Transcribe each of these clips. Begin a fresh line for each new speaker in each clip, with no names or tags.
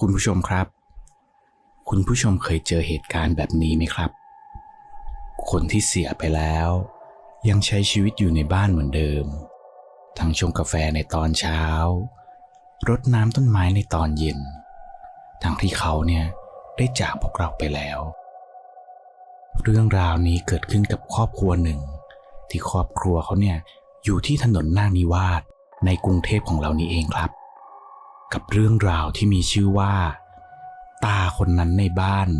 คุณผู้ชมครับ คุณผู้ชมเคยเจอเหตุการณ์แบบนี้ไหมครับ คนที่เสียไปแล้ว ยังใช้ชีวิตอยู่ในบ้านเหมือนเดิม ทั้งชงกาแฟในตอนเช้ารดน้ำต้นไม้ในตอนเย็น ทั้งที่เขาเนี่ยได้จากพวกเราไปแล้ว เรื่องราวนี้เกิดขึ้นกับครอบครัวหนึ่ง ที่ครอบครัวเขาเนี่ยอยู่ที่ถนนนานิวาสในกรุงเทพของเรานี่เองครับ กับเรื่องราวที่มีชื่อว่า ตาคนนั้นในบ้าน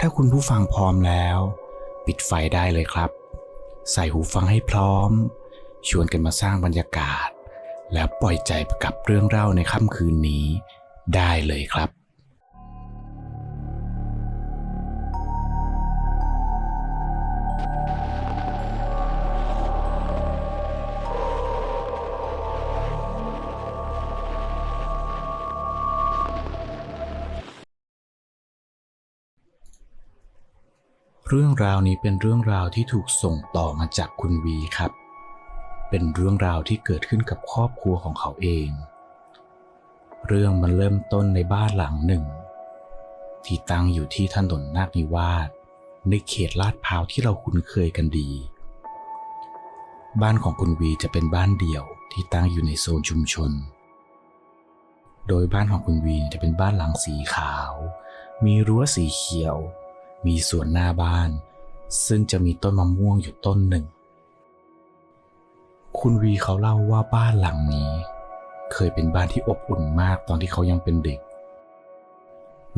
ถ้าคุณผู้ฟังพร้อมแล้ว ปิดไฟได้เลยครับ ใส่หูฟังให้พร้อม ชวนกันมาสร้างบรรยากาศ แล้วปล่อยใจไปกับเรื่องเล่าในค่ำคืนนี้ได้เลยครับ เรื่องราวนี้เป็นเรื่องราวที่ถูกส่งต่อมาจากคุณวีครับ เป็นเรื่องราวที่เกิดขึ้นกับครอบครัวของเขาเอง เรื่องมันเริ่มต้นในบ้านหลังหนึ่ง ที่ตั้งอยู่ที่ถนนนาคนิวาสในเขตลาดพร้าวที่เราคุ้นเคยกันดี บ้านของคุณวีจะเป็นบ้านเดี่ยวที่ตั้งอยู่ในโซนชุมชน โดยบ้านของคุณวีจะเป็นบ้านหลังสีขาว มีรั้วสีเขียว มีสวนหน้าบ้าน ซึ่งจะมีต้นมะม่วงอยู่ต้นหนึ่ง คุณวีเขาเล่าว่าบ้านหลังนี้ เคยเป็นบ้านที่อบอุ่นมากตอนที่เขายังเป็นเด็ก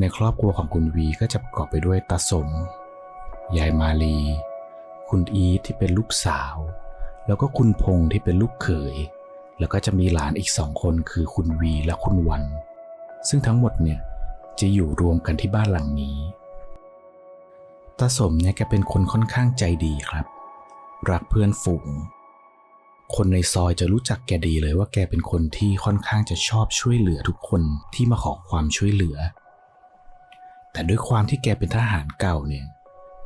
ในครอบครัวของคุณวีก็จะประกอบไปด้วยตาสม ยายมาลี คุณอีทที่เป็นลูกสาว แล้วก็คุณพงษ์ที่เป็นลูกเขย แล้วก็จะมีหลานอีกสองคนคือคุณวีและคุณวัน ซึ่งทั้งหมดเนี่ยจะอยู่รวมกันที่บ้านหลังนี้ ตาสมเนี่ยแกเป็นคนค่อนข้างใจดีครับ รักเพื่อนฝูง คนในซอยจะรู้จักแกดีเลยว่าแกเป็นคนที่ค่อนข้างจะชอบช่วยเหลือทุกคนที่มาขอความช่วยเหลือ แต่ด้วยความที่แกเป็นทหารเก่าเนี่ย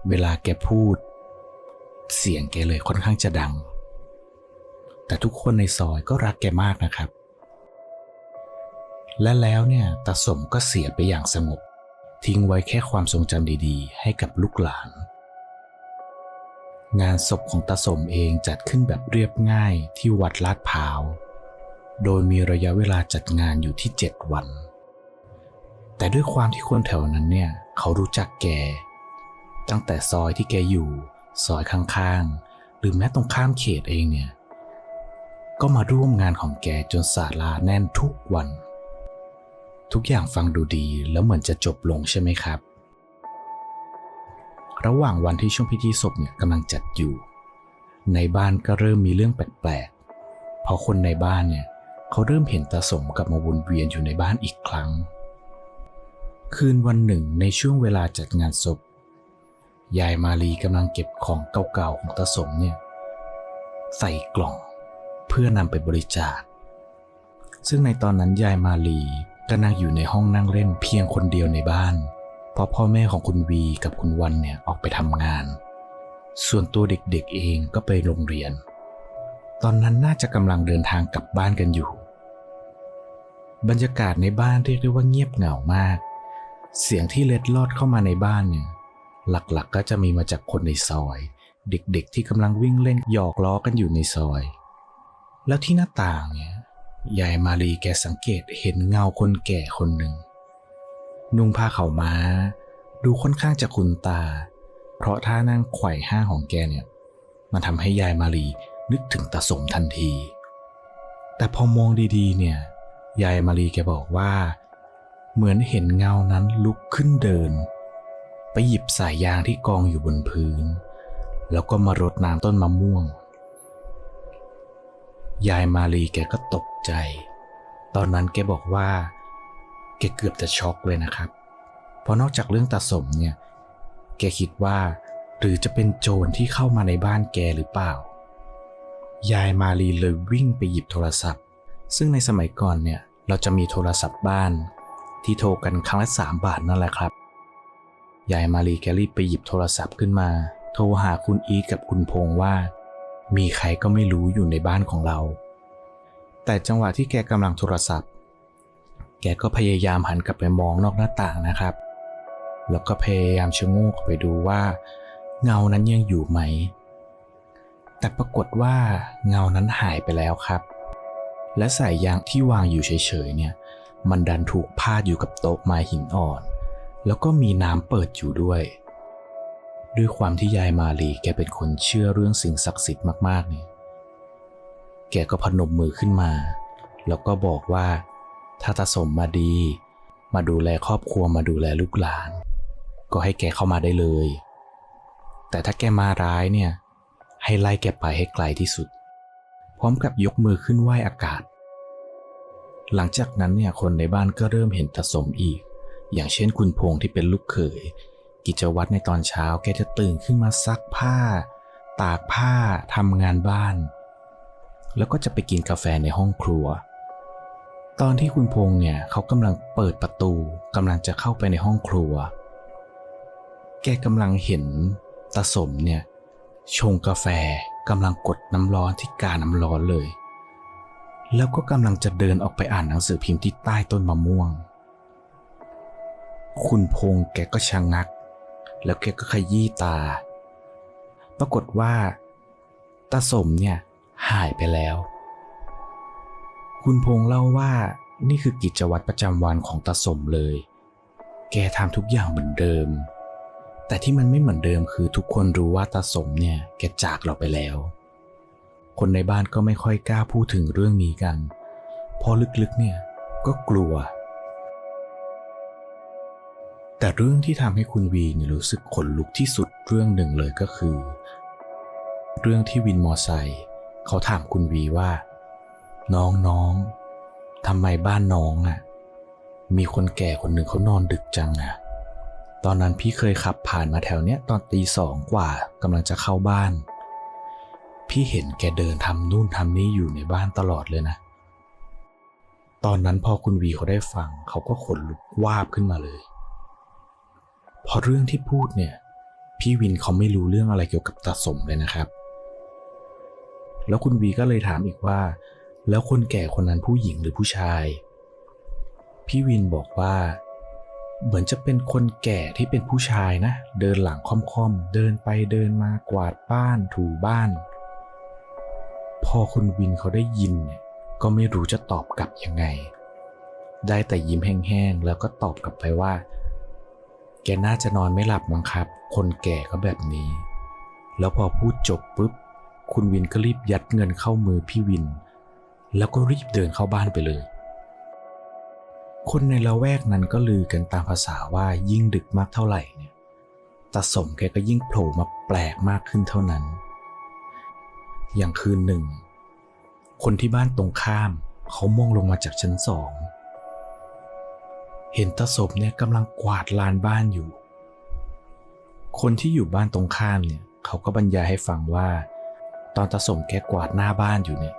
เวลาแกพูด เสียงแกเลยค่อนข้างจะดัง แต่ทุกคนในซอยก็รักแกมากนะครับ และแล้วเนี่ยตาสมก็เสียไปอย่างสงบ ทิ้งไว้แค่ความทรงจำดีๆ ให้กับลูกหลาน งานศพของตาสมเองจัดขึ้นแบบเรียบง่ายที่วัดลาดพร้าว โดยมีระยะเวลาจัดงานอยู่ที่ 7 วัน แต่ด้วยความที่คนแถวนั้นเนี่ย เขารู้จักแก ตั้งแต่ซอยที่แกอยู่ ซอยข้างๆ หรือแม้ตรงข้ามเขตเองเนี่ย ก็มาร่วมงานของแกจนศาลาแน่นทุกวัน ทุกอย่างฟังดูดีแล้วเหมือนจะจบลงใช่ไหมครับ ระหว่างวันที่ช่วงพิธีศพเนี่ยกำลังจัดอยู่ ในบ้านก็เริ่มมีเรื่องแปลกๆ เพราะคนในบ้านเนี่ยเขาเริ่มเห็นตาสมกลับมาวนเวียนอยู่ในบ้านอีกครั้ง คืนวันหนึ่งในช่วงเวลาจัดงานศพ ยายมาลีกำลังเก็บของเก่าๆของตาสมเนี่ยใส่กล่องเพื่อนำไปบริจาค ซึ่งในตอนนั้นยายมาลี ก็นั่งอยู่ในห้องนั่งเล่นเพียงคนเดียวในบ้าน เพราะพ่อแม่ของคุณวีกับคุณวันเนี่ยออกไปทำงาน ส่วนตัวเด็กๆเองก็ไปโรงเรียน ตอนนั้นน่าจะกำลังเดินทางกลับบ้านกันอยู่ บรรยากาศในบ้านเรียกได้ว่าเงียบเหงามาก เสียงที่เล็ดลอดเข้ามาในบ้านเนี่ยหลักๆก็จะมีมาจากคนในซอย เด็กๆที่กำลังวิ่งเล่นหยอกล้อกันอยู่ในซอย แล้วที่หน้าต่างเนี่ย ยายมาลีแกสังเกตเห็นเงาคนแก่คนหนึ่ง นุ่งผ้าเขาม้า ดูค่อนข้างจะคุ้นตา เพราะท่านั่งไขว่ห้างของแกเนี่ย มันทำให้ยายมาลีนึกถึงตาสมทันที แต่พอมองดีๆ เนี่ย ยายมาลีแกบอกว่า เหมือนเห็นเงานั้นลุกขึ้นเดิน ไปหยิบสายยางที่กองอยู่บนพื้น แล้วก็มารดน้ำต้นมะม่วง ยายมาลีแกก็ตก ใจ ตอนนั้นแกบอกว่า แกเกือบจะช็อกเลยนะครับ เพราะนอกจากเรื่องตาสมเนี่ย แกคิดว่า หรือจะเป็นโจรที่เข้ามาในบ้านแกหรือเปล่า ยายมาลีเลยวิ่งไปหยิบโทรศัพท์ ซึ่งในสมัยก่อนเนี่ยเราจะมีโทรศัพท์บ้าน ที่โทรกันครั้งละสามบาทนั่นแหละครับ ยายมาลีแกรีบไปหยิบโทรศัพท์ขึ้นมา โทรหาคุณอีทกับคุณพงว่า มีใครก็ไม่รู้อยู่ในบ้านของเรา แต่จังหวะที่แกกำลังโทรศัพท์แกกก็พยายามหันกลับไปมองนอกหน้าต่างนะครับ แล้วก็พยายามชะโงกไปดูว่า เงานั้นยังอยู่ไหม แต่ปรากฏว่าเงานั้นหายไปแล้วครับ และสายยางที่วางอยู่เฉยๆเนี่ย มันดันถูกพาดอยู่กับโต๊ะไม้หินอ่อน แล้วก็มีน้ำเปิดอยู่ด้วย ด้วยความที่ยายมาลีแกเป็นคนเชื่อเรื่องสิ่งศักดิ์สิทธิ์มากๆเนี่ย แกก็พนมมือขึ้นมา แล้วก็บอกว่า ถ้าตาสมมาดี มาดูแลครอบครัวมาดูแลลูกหลาน ก็ให้แกเข้ามาได้เลย แต่ถ้าแกมาร้ายเนี่ย ให้ไล่แกไปให้ไกลที่สุด พร้อมกับยกมือขึ้นไหว้อากาศ หลังจากนั้นเนี่ยคนในบ้านก็เริ่มเห็นตาสมอีก อย่างเช่นคุณพงษ์ที่เป็นลูกเขย กิจวัตรในตอนเช้าแกจะตื่นขึ้นมาซักผ้า ตากผ้าทำงานบ้าน แล้วก็จะไปกินกาแฟในห้องครัว ตอนที่คุณพงษ์เนี่ยเขากำลังเปิดประตูกำลังจะเข้าไปในห้องครัว แกกำลังเห็นตาสมเนี่ยชงกาแฟกำลังกดน้ำร้อนที่กาน้ำร้อนเลย แล้วก็กำลังจะเดินออกไปอ่านหนังสือพิมพ์ที่ใต้ต้นมะม่วง คุณพงษ์แกก็ชะงงัก แล้วแกก็ขยี้ตา ปรากฏว่าตาสมเนี่ย หายไปแล้ว คุณพงษ์เล่าว่านี่คือกิจวัตรประจำวันของตาสมเลย แกทำทุกอย่างเหมือนเดิม แต่ที่มันไม่เหมือนเดิมคือทุกคนรู้ว่าตาสมเนี่ยแกจากเราไปแล้ว คนในบ้านก็ไม่ค่อยกล้าพูดถึงเรื่องนี้กันเพราะลึกๆเนี่ยก็กลัว แต่เรื่องที่ทำให้คุณวีเนี่ยรู้สึกขนลุกที่สุดเรื่องหนึ่งเลยก็คือ เรื่องที่วินมอไซค์ เขาถามคุณวีว่า น้องน้องทำไมบ้านน้องอะ่ะ มีคนแก่คนหนึ่งเขานอนดึกจังอะ่ะ ตอนนั้นพี่เคยขับผ่านมาแถวเนี้ยตอนตีสองกว่ากำลังจะเข้าบ้าน พี่เห็นแกเดินทำนู่นทำนี่อยู่ในบ้านตลอดเลยนะ ตอนนั้นพอคุณวีเขาได้ฟัง เขาก็ขนลุกวาบขึ้นมาเลยเพราะเรื่องที่พูดเนี่ย พี่วินเขาไม่รู้เรื่องอะไรเกี่ยวกับตาสมเลยนะครับ แล้วคุณวีก็เลยถามอีกว่า แล้วคนแก่คนนั้นผู้หญิงหรือผู้ชาย พี่วินบอกว่า เหมือนจะเป็นคนแก่ที่เป็นผู้ชายนะ เดินหลังค่อมๆ เดินไปเดินมากวาดบ้านถูบ้าน พอคุณวินเขาได้ยินเนี่ยก็ไม่รู้จะตอบกลับยังไง ได้แต่ยิ้มแห้งๆ แล้วก็ตอบกลับไปว่า แกน่าจะนอนไม่หลับมั้งครับ คนแก่ก็แบบนี้ แล้วพอพูดจบปุ๊บ คุณวินก็รีบยัดเงินเข้ามือพี่วิน แล้วก็รีบเดินเข้าบ้านไปเลย คนในละแวกนั้นก็ลือกันตามภาษาว่ายิ่งดึกมากเท่าไหร่เนี่ยตาสมแกก็ยิ่งโผล่มาแปลกมากขึ้นเท่านั้น อย่างคืนหนึ่ง คนที่บ้านตรงข้ามเขามองลงมาจากชั้นสอง เห็นตาสมเนี่ยกำลังกวาดลานบ้านอยู่ คนที่อยู่บ้านตรงข้ามเนี่ยเขาก็บรรยายให้ฟังว่า ตอนตาสมแกกวาดหน้าบ้านอยู่เนี่ย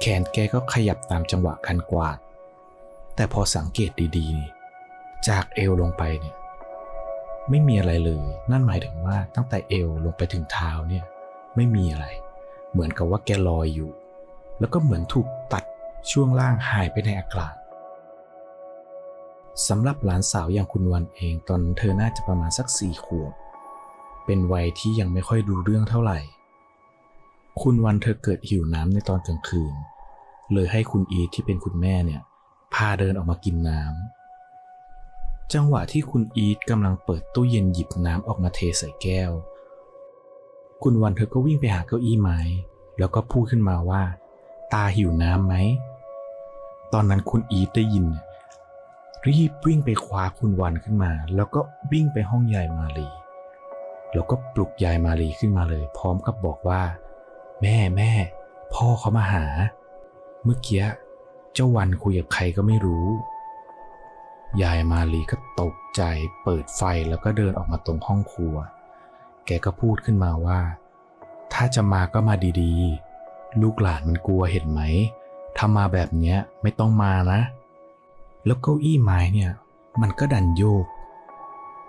แขนแกก็ขยับตามจังหวะการกวาด แต่พอสังเกตดีๆ จากเอวลงไปเนี่ยไม่มีอะไรเลย นั่นหมายถึงว่าตั้งแต่เอวลงไปถึงเท้าเนี่ยไม่มีอะไร เหมือนกับว่าแกลอยอยู่ แล้วก็เหมือนถูกตัดช่วงล่างหายไปในอากาศสำหรับหลานสาวอย่างคุณวันเองตอนเธอน่าจะประมาณสักสี่ขวบ เป็นวัยที่ยังไม่ค่อยดูเรื่องเท่าไหร่ คุณวันเธอเกิดหิวน้ำในตอนกลางคืน เลยให้คุณอีที่เป็นคุณแม่เนี่ย พาเดินออกมากินน้ำ จังหวะที่คุณอีทกำลังเปิดตู้เย็นหยิบน้ำออกมาเทใส่แก้ว คุณวันเธอก็วิ่งไปหาเก้าอี้ไม้ แล้วก็พูดขึ้นมาว่า ตาหิวน้ำไหม ตอนนั้นคุณอีทได้ยิน รีบวิ่งไปคว้าคุณวันขึ้นมา แล้วก็วิ่งไปห้องยายมาลี แล้วก็ปลุกยายมาลีขึ้นมาเลย พร้อมกับบอกว่า แม่แม่ พ่อเขามาหา เมื่อกี้เจ้าวันคุยกับใครก็ไม่รู้ ยายมาลีก็ตกใจเปิดไฟแล้วก็เดินออกมาตรงห้องครัว แกก็พูดขึ้นมาว่า ถ้าจะมาก็มาดีๆ ลูกหลานมันกลัวเห็นไหม ถ้ามาแบบเนี้ยไม่ต้องมานะ แล้วเก้าอี้ไม้เนี่ย มันก็ดันโยก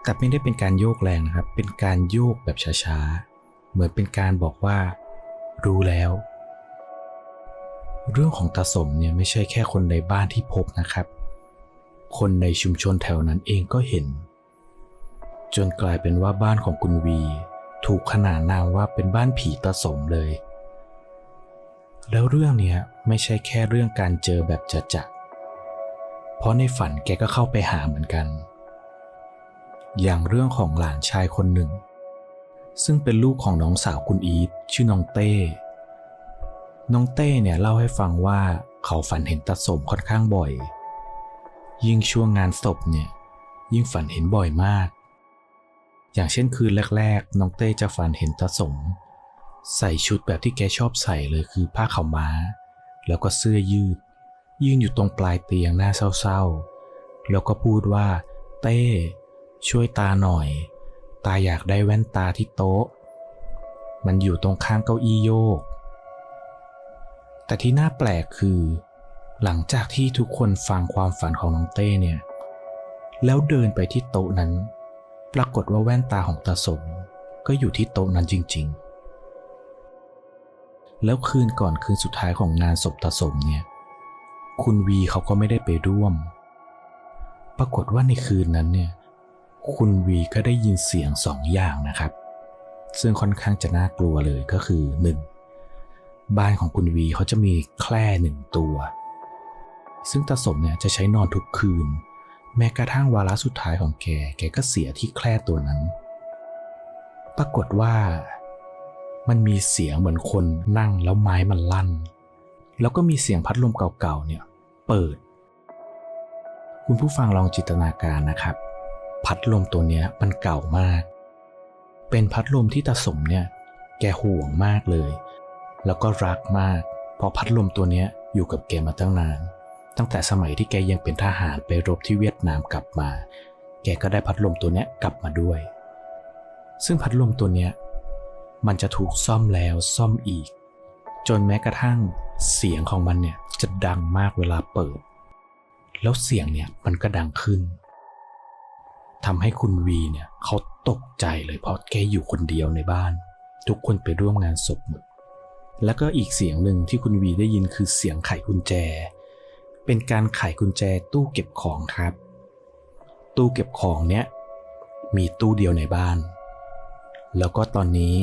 แต่ไม่ได้เป็นการโยกแรงนะครับ เป็นการโยกแบบช้าๆ เหมือนเป็นการบอกว่า รู้แล้ว เรื่องของตาสมเนี่ยไม่ใช่แค่คนในบ้านที่พบนะครับ คนในชุมชนแถวนั้นเองก็เห็น จนกลายเป็นว่าบ้านของคุณวี ถูกขนานนามว่าเป็นบ้านผีตาสมเลย แล้วเรื่องเนี้ยไม่ใช่แค่เรื่องการเจอแบบจะจะเพราะในฝันแกก็เข้าไปหาเหมือนกัน อย่างเรื่องของหลานชายคนหนึ่ง ซึ่งเป็นลูกของน้องสาวคุณอีท ชื่อน้องเต้ น้องเต้เนี่ยเล่าให้ฟังว่าเขาฝันเห็นตาสมค่อนข้างบ่อย ยิ่งช่วงงานศพเนี่ย ยิ่งฝันเห็นบ่อยมาก อย่างเช่นคืนแรก ๆ น้องเต้จะฝันเห็นตาสม ใส่ชุดแบบที่แกชอบใส่เลยคือผ้าขาวม้า แล้วก็เสื้อยืด ยืนอยู่ตรงปลายเตียงหน้าเศร้าๆ แล้วก็พูดว่า เต้ ช่วยตาหน่อย ตาอยากได้แว่นตาที่โต๊ะ มันอยู่ตรงข้างเก้าอี้โยก แต่ที่น่าแปลกคือ หลังจากที่ทุกคนฟังความฝันของน้องเต้เนี่ย แล้วเดินไปที่โต๊ะนั้น ปรากฏว่าแว่นตาของตาสมก็อยู่ที่โต๊ะนั้นจริง ๆ แล้วคืนก่อนคืนสุดท้ายของงานศพตาสมเนี่ย คุณวีเขาก็ไม่ได้ไปร่วม ปรากฏว่าในคืนนั้นเนี่ย คุณวีก็ได้ยินเสียงสองอย่างนะครับ ซึ่งค่อนข้างจะน่ากลัวเลยก็คือ 1. บ้านของคุณวีเขาจะมีแคร่หนึ่งตัว ซึ่งตาสมเนี่ยจะใช้นอนทุกคืน แม้กระทั่งวาระสุดท้ายของแก แกก็เสียที่แคร่ตัวนั้น ปรากฏว่ามันมีเสียงเหมือนคนนั่งแล้วไม้มันลั่น แล้วก็มีเสียงพัดลมเก่าๆเนี่ยเปิด คุณผู้ฟังลองจินตนาการนะครับ พัดลมตัวเนี้ยมันเก่ามาก เป็นพัดลมที่ตาสมเนี่ย แกห่วงมากเลย แล้วก็รักมาก เพราะพัดลมตัวเนี้ยอยู่กับแกมาตั้งนาน ตั้งแต่สมัยที่แกยังเป็นทหารไปรบที่เวียดนามกลับมา แกก็ได้พัดลมตัวเนี้ยกลับมาด้วย ซึ่งพัดลมตัวเนี้ยมันจะถูกซ่อมแล้วซ่อมอีก จนแม้กระทั่งเสียงของมันเนี่ยจะดังมากเวลาเปิด แล้วเสียงเนี่ยมันก็ดังขึ้นทำให้คุณวีเนี่ยเขา ตกใจเลยเพราะแกอยู่คนเดียวในบ้าน ทุกคนไปร่วมงานศพหมดแล้วก็อีกเสียงหนึ่งที่คุณวีได้ยินคือเสียงไขกุญแจ เป็นการไขกุญแจตู้เก็บของครับ ตู้เก็บของเนี้ยมีตู้เดียวในบ้าน แล้วก็ตอนนี้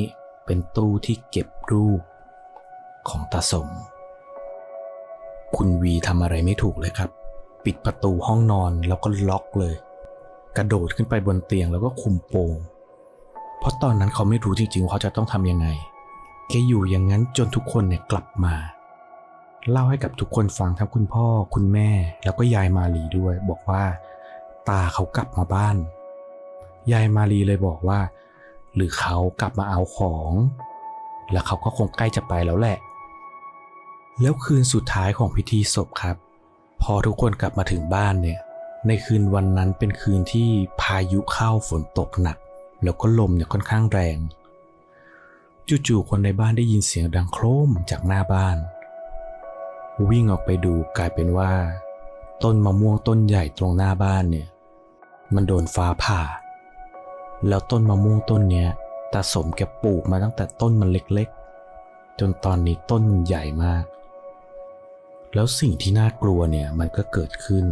เป็นตู้ที่เก็บรูปของตาสม คุณวีทำอะไรไม่ถูกเลยครับ ปิดประตูห้องนอนแล้วก็ล็อกเลย กระโดดขึ้นไปบนเตียงแล้วก็คุมโปง เพราะตอนนั้นเขาไม่รู้จริงๆว่าเขาจะต้องทำยังไง แกอยู่อย่างนั้นจนทุกคนเนี่ยกลับมา เล่าให้กับทุกคนฟังทั้งคุณพ่อคุณแม่แล้วก็ยายมาลีด้วย บอกว่า ตาเขากลับมาบ้าน ยายมาลีเลยบอกว่า หรือเขากลับมาเอาของ แล้วเขาก็คงใกล้จะไปแล้วแหละ แล้วคืนสุดท้ายของพิธีศพครับ พอทุกคนกลับมาถึงบ้านเนี่ย ในคืนวันนั้นเป็นคืนที่พายุเข้าฝนตกหนัก แล้วก็ลมเนี่ยค่อนข้างแรง จู่ๆคนในบ้านได้ยินเสียงดังโครมจากหน้าบ้าน วิ่งออกไปดูกลายเป็นว่า ต้นมะม่วงต้นใหญ่ตรงหน้าบ้านเนี่ย มันโดนฟ้าผ่า แล้วต้นมะม่วงต้นเนี้ยตาสมแกปลูกมาตั้งแต่ต้นมันเล็กๆ จนตอนนี้ต้นมันใหญ่มาก แล้วสิ่งที่น่ากลัวเนี่ยมันก็เกิดขึ้น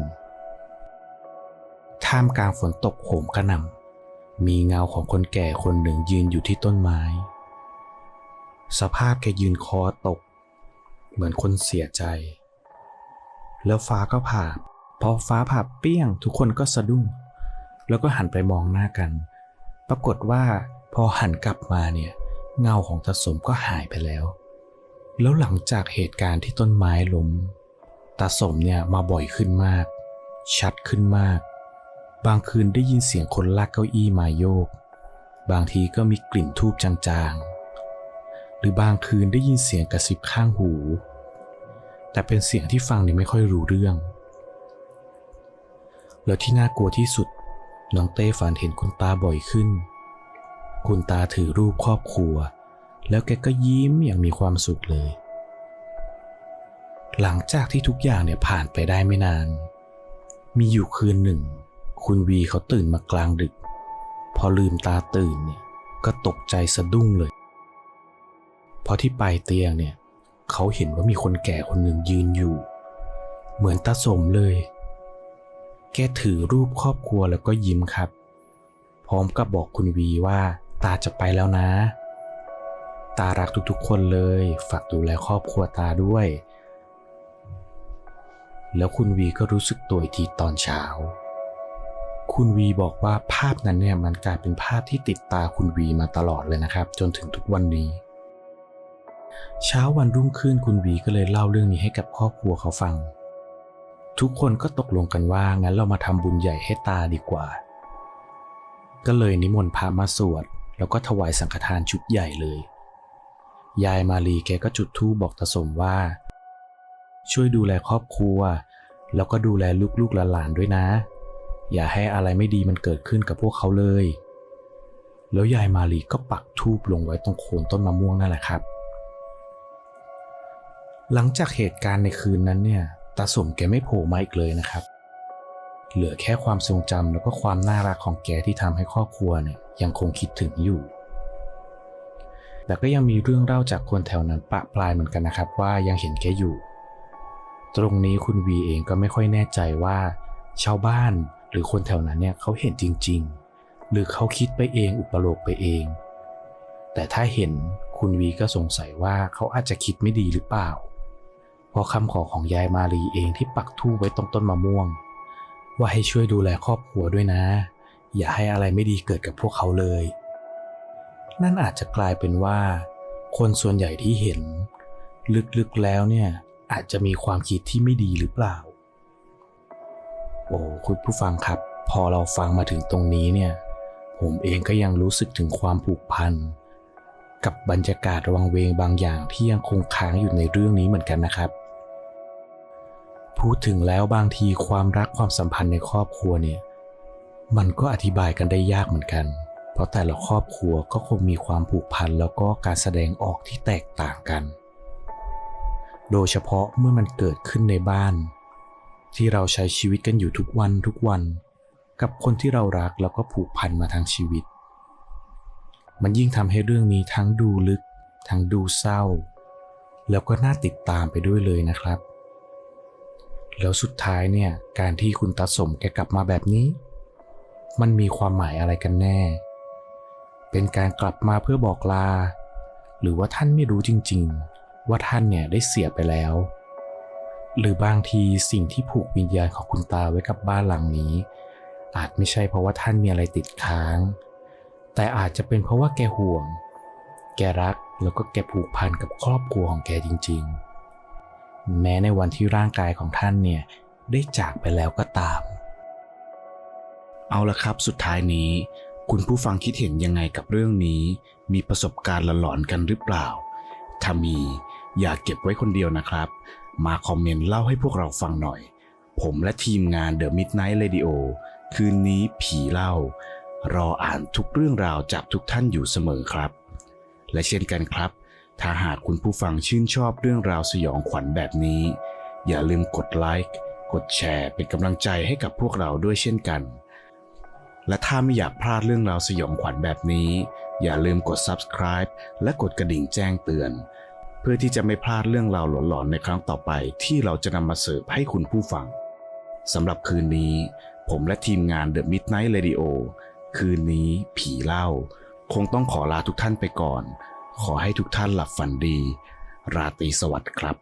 ท่ามกลางฝนตกโหมกระหน่ำมีเงาของคนแก่คนหนึ่งยืนอยู่ที่ต้นไม้ สภาพแกยืนคอตก เหมือนคนเสียใจ แล้วฟ้าก็ผ่าพอฟ้าผ่าเปี้ยง ทุกคนก็สะดุ้ง แล้วก็หันไปมองหน้ากัน ปรากฏว่าพอหันกลับมาเนี่ยเงาของตาสมก็หายไปแล้ว แล้วหลังจากเหตุการณ์ที่ต้นไม้ล้มตาสมเนี่ยมาบ่อยขึ้นมาก ชัดขึ้นมาก บางคืนได้ยินเสียงคนลากเก้าอี้มาโยก บางทีก็มีกลิ่นทูบจางๆ หรือบางคืนได้ยินเสียงกระซิบข้างหู แต่เป็นเสียงที่ฟังเนี่ยไม่ค่อยรู้เรื่อง แล้วที่น่ากลัวที่สุด น้องเต้ฝันเห็นคุณตาบ่อยขึ้น คุณตาถือรูปครอบครัว แล้วแกก็ยิ้มอย่างมีความสุขเลย หลังจากที่ทุกอย่างเนี่ยผ่านไปได้ไม่นาน มีอยู่คืนหนึ่ง คุณวีเขาตื่นมากลางดึก พอลืมตาตื่นเนี่ยก็ตกใจสะดุ้งเลย พอที่ปลายเตียงเนี่ยเขาเห็นว่ามีคนแก่คนหนึ่งยืนอยู่ เหมือนตาสมเลย แกถือรูปครอบครัวแล้วก็ยิ้มครับ พร้อมกับบอกคุณวีว่าตาจะไปแล้วนะ ตารักทุกๆคนเลย ฝากดูแลครอบครัวตาด้วย แล้วคุณวีก็รู้สึกตัวอีกทีตอนเช้า คุณวีบอกว่าภาพนั้นเนี่ยมันกลายเป็นภาพที่ติดตาคุณวีมาตลอดเลยนะครับ จนถึงทุกวันนี้ เช้าวันรุ่งขึ้นคุณวีก็เลยเล่าเรื่องนี้ให้กับครอบครัวเขาฟัง ทุกคนก็ตกลงกันว่างั้นเรามาทำบุญใหญ่ให้ตาดีกว่า ก็เลยนิมนต์พระมาสวด แล้วก็ถวายสังฆทานชุดใหญ่เลย ยายมาลีแกก็จุดธูปบอกตาสมว่า ช่วยดูแลครอบครัว แล้วก็ดูแลลูกๆหลานๆด้วยนะ อย่าให้อะไรไม่ดีมันเกิดขึ้นกับพวกเขาเลย แล้วยายมาลีก็ปักธูปลงไว้ตรงโคนต้นมะม่วงนั่นแหละครับ หลังจากเหตุการณ์ในคืนนั้นเนี่ยตาสมแกไม่โผล่มาอีกเลยนะครับ เหลือแค่ความทรงจำแล้วก็ความน่ารักของแกที่ทำให้ครอบครัวเนี่ยยังคงคิดถึงอยู่แต่ก็ยังมีเรื่องเล่าจากคนแถวนั้นปะปลายเหมือนกันนะครับ ว่ายังเห็นแกอยู่ ตรงนี้คุณวีเองก็ไม่ค่อยแน่ใจว่า ชาวบ้าน หรือคนแถวนั้นเนี่ยเขาเห็นจริง ๆ หรือเขาคิดไปเองอุปโลกไปเอง แต่ถ้าเห็นคุณวีก็สงสัยว่าเขาอาจจะคิดไม่ดีหรือเปล่า เพราะคำขอของยายมาลีเองที่ปักธูปไว้ตรงต้นมะม่วง ว่าให้ช่วยดูแลครอบครัวด้วยนะ อย่าให้อะไรไม่ดีเกิดกับพวกเขาเลย นั่นอาจจะกลายเป็นว่า คนส่วนใหญ่ที่เห็น ลึกๆแล้วเนี่ยอาจจะมีความคิดที่ไม่ดีหรือเปล่า โอ้คุณผู้ฟังครับ พอเราฟังมาถึงตรงนี้เนี่ย ผมเองก็ยังรู้สึกถึงความผูกพัน กับบรรยากาศวังเวงบางอย่างที่ยังคงค้างอยู่ในเรื่องนี้เหมือนกันนะครับ พูดถึงแล้วบางทีความรักความสัมพันธ์ในครอบครัวเนี่ย มันก็อธิบายกันได้ยากเหมือนกัน เพราะแต่ละครอบครัวก็คงมีความผูกพันแล้วก็การแสดงออกที่แตกต่างกัน โดยเฉพาะเมื่อมันเกิดขึ้นในบ้าน ที่เราใช้ชีวิตกันอยู่ทุกวันทุกวัน กับคนที่เรารักแล้วก็ผูกพันมาทั้งชีวิต มันยิ่งทำให้เรื่องนี้ทั้งดูลึก ทั้งดูเศร้า แล้วก็น่าติดตามไปด้วยเลยนะครับ แล้วสุดท้ายเนี่ยการที่คุณตาสมแกกลับมาแบบนี้ มันมีความหมายอะไรกันแน่ เป็นการกลับมาเพื่อบอกลา หรือว่าท่านไม่รู้จริง ๆ ว่าท่านเนี่ยได้เสียไปแล้ว หรือบางทีสิ่งที่ผูกวิญญาณของคุณตาไว้กับบ้านหลังนี้ อาจไม่ใช่เพราะว่าท่านมีอะไรติดค้าง แต่อาจจะเป็นเพราะว่าแกห่วง แกรักแล้วก็แกผูกพันกับครอบครัวของแกจริง ๆ แม้ในวันที่ร่างกายของท่านเนี่ยได้จากไปแล้วก็ตาม
เอาละครับสุดท้ายนี้ คุณผู้ฟังคิดเห็นยังไงกับเรื่องนี้ มีประสบการณ์หลอนๆกันหรือเปล่า ถ้ามีอย่าเก็บไว้คนเดียวนะครับ มาคอมเมนต์เล่าให้พวกเราฟังหน่อย ผมและทีมงาน The Midnight Radio คืนนี้ผีเล่า รออ่านทุกเรื่องราวจากทุกท่านอยู่เสมอครับ และเช่นกันครับ ถ้าหากคุณผู้ฟังชื่นชอบเรื่องราวสยองขวัญแบบนี้ อย่าลืมกดไลค์กดแชร์เป็นกำลังใจให้กับพวกเราด้วยเช่นกัน และถ้าไม่อยากพลาดเรื่องราวสยองขวัญแบบนี้ อย่าลืมกด subscribe และกดกระดิ่งแจ้งเตือน เพื่อที่จะไม่พลาดเรื่องราวหลอนๆในครั้งต่อไปที่เราจะนำมาเสิร์ฟให้คุณผู้ฟังสำหรับคืนนี้ ผมและทีมงาน The Midnight Radio คืนนี้ผีเล่า คงต้องขอลาทุกท่านไปก่อน ขอให้ทุกท่านหลับฝันดี ราตรีสวัสดิ์ครับ